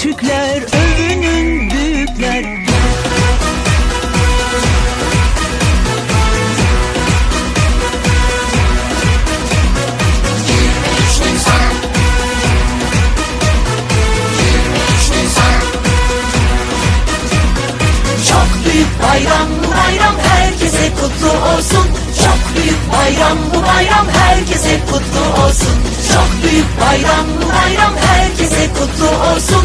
küçükler, övünün büyükler. Çok büyük bayram bu bayram herkese kutlu olsun. Çok büyük bayram bu bayram herkese kutlu olsun. Çok büyük bayram bu bayram herkese kutlu olsun.